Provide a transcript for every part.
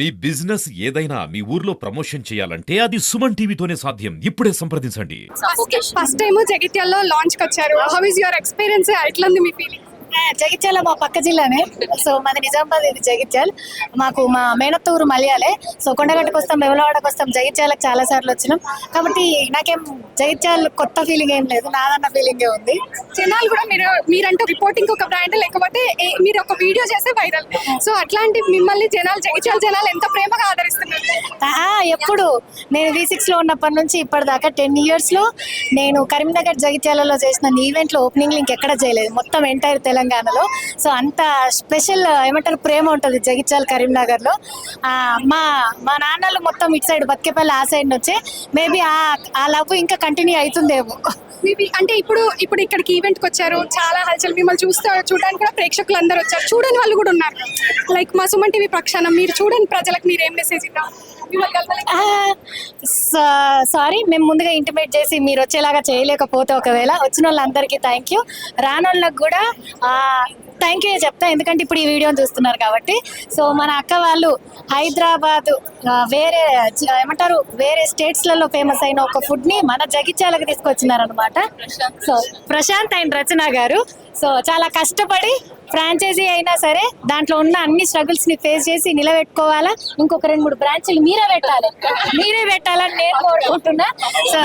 మీ business ఏదైనా మీ ఊర్లో promotion చేయాలంటే అది సుమన్ టీవీతోనే సాధ్యం. ఇప్పుడే సంప్రదించండి. ఫస్ట్ టైం జగిత్యాల్లో లాంచ్కి వచ్చారు హౌ ఇస్ యువర్ ఎక్స్పీరియన్స్ ఎట్లుంది మీ ఫీలింగ్ జగిత్యాల మా పక్క జిల్లానే. సో మాది నిజామాబాద్ ఇది జగిత్యాల్. మాకు మా మేనత్త ఊరు మలయాలే సో కొండగట్టుకు వస్తాం వెమలవాడకు వస్తాం జగిత్యాలకు చాలా సార్లు వచ్చినాం. కాబట్టి నాకేం జగిత్యాల్ కొత్త ఫీలింగ్ ఏం లేదు నాదన్న ఫీలింగే ఉంది. జనాలు కూడా మీరు మీరంటూ రిపోర్టింగ్ ఒక బ్రాండ్ లేకపోతే మీరు ఒక వీడియో చేస్తే వైరల్ సో అట్లాంటి మిమ్మల్ని జనాలు జగిత్యాల జనాలు ఎంత ప్రేమగా ఆదరిస్తున్నారు? ఎప్పుడు. నేను వి సిక్స్లో ఉన్నప్పటి నుంచి ఇప్పటిదాకా టెన్ ఇయర్స్లో నేను కరీంనగర్ జగిత్యాలలో చేసిన ఈవెంట్లో ఓపెనింగ్ ఇంకెక్కడ చేయలేదు. మొత్తం ఎంటైర్ తెలంగాణలో. సో అంత స్పెషల్ ఏమంటారు ప్రేమ ఉంటుంది జగిత్యాల కరీంనగర్లో మా మా నాన్నలు మొత్తం ఇటు సైడ్ బతికేపల్లి ఆ సైడ్ నుంచే. మేబీ ఆ ఆ లవ్ ఇంకా కంటిన్యూ అవుతుందేమో మేబీ అంటే ఇప్పుడు ఇప్పుడు ఇక్కడికి ఈవెంట్కి వచ్చారు చాలా హల్చల్. మిమ్మల్ని చూస్తే చూడడానికి కూడా ప్రేక్షకులు అందరూ వచ్చారు. చూడని వాళ్ళు కూడా ఉన్నారు. లైక్ మా సుమన్ టీవీ ప్రక్షాళన మీరు చూడని ప్రజలకు మీరు ఏం మెసేజ్ ఇద్దాం? సారీ మేము ముందుగా ఇంటిమేట్ చేసి మీరు వచ్చేలాగా చేయలేకపోతే ఒకవేళ వచ్చిన వాళ్ళందరికీ థ్యాంక్ యూ రానోళ్ళకి కూడా థ్యాంక్ యూ చెప్తా ఎందుకంటే ఇప్పుడు ఈ వీడియోని చూస్తున్నారు కాబట్టి. సో మన అక్క వాళ్ళు హైదరాబాద్ వేరే ఏమంటారు వేరే స్టేట్స్లలో ఫేమస్ అయిన ఒక ఫుడ్ని మన జగిత్యాలకు తీసుకొచ్చినారనమాట సో ప్రశాంత్ అండ్ రచన గారు. సో చాలా కష్టపడి ఫ్రాంచైజీ అయినా సరే దాంట్లో ఉన్న అన్ని స్ట్రగుల్స్ని ఫేస్ చేసి నిలబెట్టుకోవాలా? ఇంకొక రెండు మూడు బ్రాంచ్లు మీరే పెట్టాలి. మీరే పెట్టాలని నేను కోరుకుంటున్నా. So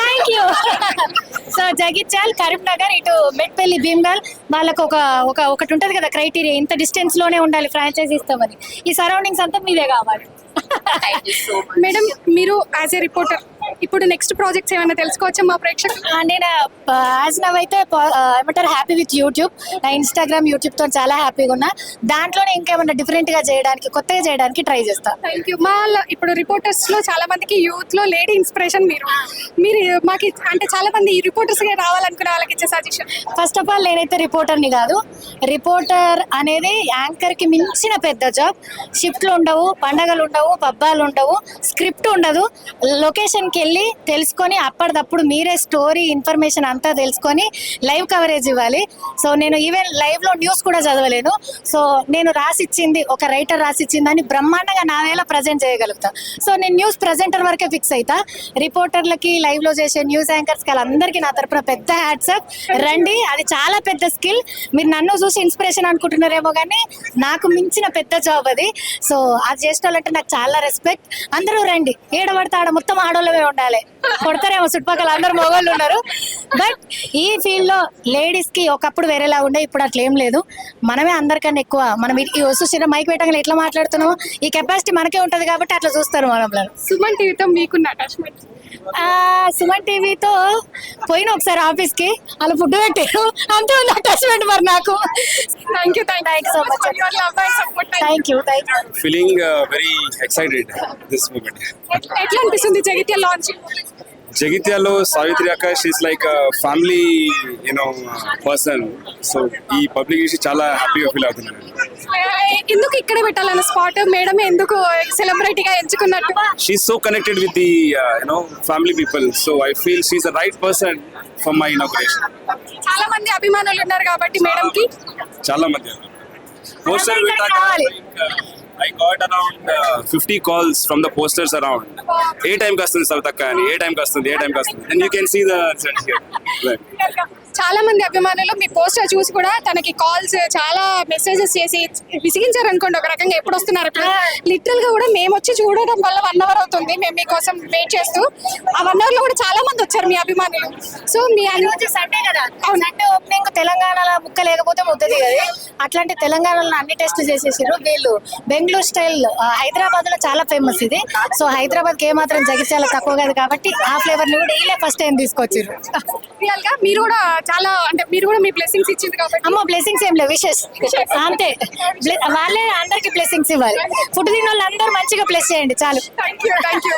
thank you so Jagtial Karimnagar ఇటు మెట్పల్లి భీమ్గల్ వాళ్ళకు ఒక ఒక ఒకటి ఉంటది కదా క్రైటీరియా ఇంత డిస్టెన్స్లోనే ఉండాలి ఫ్రాంచైజీ ఇస్తామని ఈ సరౌండింగ్స్ అంతా మీదే కావాలి. మేడం మీరు యాజ్ ఏ రిపోర్టర్ ఇప్పుడు నెక్స్ట్ ప్రాజెక్ట్స్ ఏమైనా తెలుసుకోవచ్చా మా ప్రేక్షకులు? నేను యాజ్ నవ్ అయితే ఏమంటారు హ్యాపీ విత్ యూట్యూబ్ నా ఇన్స్టాగ్రామ్ యూట్యూబ్తో చాలా హ్యాపీగా ఉన్నా. దాంట్లోనే ఇంకేమన్నా డిఫరెంట్గా చేయడానికి కొత్తగా చేయడానికి ట్రై చేస్తా. థ్యాంక్ యూ మా ఇప్పుడు రిపోర్టర్స్లో చాలా మందికి యూత్లో లేడీ ఇన్స్పిరేషన్ మీరు. మీరు మాకు అంటే చాలా మంది రిపోర్టర్స్గా రావాలనుకునే వాళ్ళకి ఇచ్చే సజెషన్ ఫస్ట్ ఆఫ్ ఆల్ నేనైతే రిపోర్టర్ని కాదు. రిపోర్టర్ అనేది యాంకర్కి మించిన పెద్ద జాబ్ షిఫ్ట్లు ఉండవు పండగలు ఉండవు పబ్బాలు ఉండవు. స్క్రిప్ట్ ఉండదు. లొకేషన్కి వెళ్ళి తెలుసుకొని అప్పటిదప్పుడు మీరే స్టోరీ ఇన్ఫర్మేషన్ అంతా తెలుసుకొని లైవ్ కవరేజ్ ఇవ్వాలి. సో నేను ఈవెన్ లైవ్లో న్యూస్ కూడా చదవలేను. సో నేను రాసిచ్చింది ఒక రైటర్ రాసిచ్చింది అని బ్రహ్మాండంగా నా వేళ ప్రజెంట్ చేయగలుగుతా. సో నేను న్యూస్ ప్రజెంటర్ వరకే ఫిక్స్ అవుతా రిపోర్టర్లకి లైవ్లో చేసే న్యూస్ యాంకర్స్కి వాళ్ళందరికీ నా తరపున పెద్ద హ్యాట్సప్ రండి అది చాలా పెద్ద స్కిల్. మీరు నన్ను చూసి ఇన్స్పిరేషన్ అనుకుంటున్నారేమో కానీ నాకు మించిన పెద్ద జాబ్ అది. సో అది చేసేటోళ్ళంటే నాకు చాలా రెస్పెక్ట్. అందరూ రండి. ఏడపడితే ఆడ మొత్తం ఆడోళ్ళమే ఉండాలి. కొడతారేమో చుట్టుపక్కల అందరు మొగోళ్ళు ఉన్నారు. బట్ ఈ ఫీల్డ్లో లేడీస్కి ఒకప్పుడు వేరేలా ఉండే ఇప్పుడు అట్లా ఏం లేదు. మనమే అందరికన్నా ఎక్కువ. మనం ఈ- ఈ వస్తు మైక్ పెట్టగానే ఎట్లా మాట్లాడుతున్నామో ఈ కెపాసిటీ మనకే ఉంటది కాబట్టి అట్లా చూస్తారు మనల్ని సుమన్ టీవీతో మీకున్న అటాచ్మెంట్ ఆ, సుమన్ టీవీతో పోయిన ఒకసారి ఆఫీస్కి. వాళ్ళు ఫుడ్ పెట్టారు. అంతే ఉంది అటాచ్మెంట్ మరి నాకు. Thank you thank much. అబ్బాయి support thank you thank you uh, very excited this moment. ఎట్లా అనిపిస్తుంది జగిత్య లాంచ్ జగిత్యాలో సావిత్రి అక్క she's like family you know person so ఈ పబ్లిక్ చూసి చాలా హ్యాపీగా ఫీల్ అవుతున్నాను ఎందుకు ఇక్కడ పెట్టాలన్న స్పాట్ మేడం ఎందుకు సెలబ్రిటీగా ఎంచుకున్నట్టు? She's so connected with the you know family people so I feel she's the right person for my inauguration చాలా మంది అభిమానులు ఉన్నారు కాబట్టి మేడం కి చాలా మంది. పోస్టర్ రావాలి. I got around fifty calls from the posters around a టైంకి వస్తుంది సవితక్క అని ఏ టైంకి వస్తుంది ఏ టైంకి వస్తుంది and you can see the చాలా మంది అభిమానులు మీ పోస్టర్ చూసి కూడా తనకి కాల్స్ చాలా మెసేజెస్ చేసి విసిగించారు అనుకోండి. ఒక రకంగా ఎప్పుడు వస్తున్నారు లిటరల్గా కూడా మేము వచ్చి చూడడం వల్ల వన్ అవర్ అవుతుంది. మేము మీకోసం వెయిట్ చేస్తూ ఆ వన్ అవర్లో కూడా చాలా మంది వచ్చారు మీ అభిమానులు. సో మీ రోజు సండే కదా? సండే ఓపెనింగ్ తెలంగాణలో ముక్క లేకపోతే ముద్ద దిగది అట్లాంటి తెలంగాణలో అన్ని టెస్ట్లు చేసేసారు వీళ్ళు. బెంగళూరు స్టైల్ హైదరాబాద్లో చాలా ఫేమస్ ఇది. సో హైదరాబాద్కి ఏమాత్రం జగిత్యాల తక్కువ కాదు కాబట్టి ఆ ఫ్లేవర్ని కూడా వీళ్ళే ఫస్ట్ టైం తీసుకొచ్చారు రియల్గా మీరు కూడా చాలా అంటే మీరు కూడా మీ బ్లెస్సింగ్స్ ఇచ్చింది కాబట్టి. అమ్మ బ్లెస్సింగ్స్ ఏం లేవు విషెస్ అంతే. వాళ్ళే అందరికి బ్లెస్సింగ్స్ ఇవ్వాలి. ఫుడ్ తిన్న వాళ్ళు అందరూ మంచిగా బ్లెస్ చేయండి చాలు. Thank you thank you